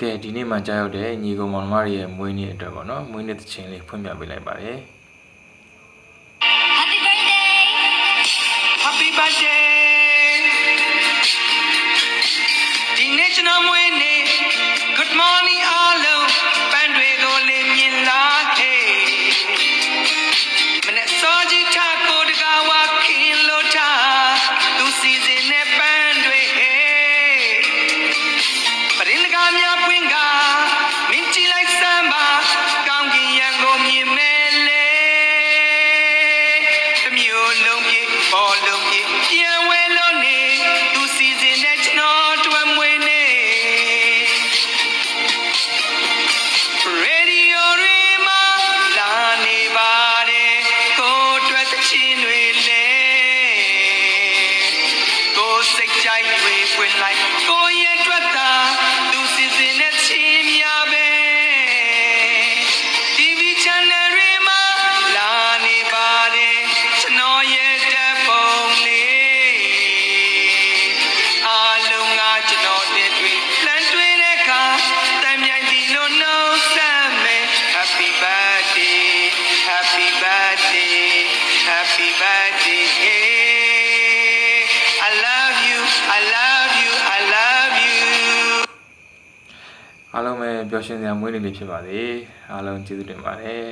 ကဲဒီနေ့မှကြားရောက်တဲ့ညီကောင်မောင်နှမတွေရဲ့မွေးနေ့အတွက်ပေါ့နော်မွေးနေ့သချင်းလေးဖွင့်ပြပေးလိုက်ပါတယ် Happy birthday Happy birthday ဒီနေ့ကျွန်တော် ပြည့်ပေါ်လုံးပြည့်ပြန်ဝဲလို့နေသူစီစဉ်တဲ့ကျွန်တော်တွေ့မွေးနေ Radio တွေမှာလာနေပါတယ်ကိုယ်အတွက်သချင်းတွေလေကိုယ်စိတ်ကြိုက် birthday Happy birthday I love you I love you I love you အားလုံးပဲပျော်ရွှင်စရာမွေးနေ့လေးဖြစ်ပါစေအားလုံးကျေးဇူးတင်ပါတယ်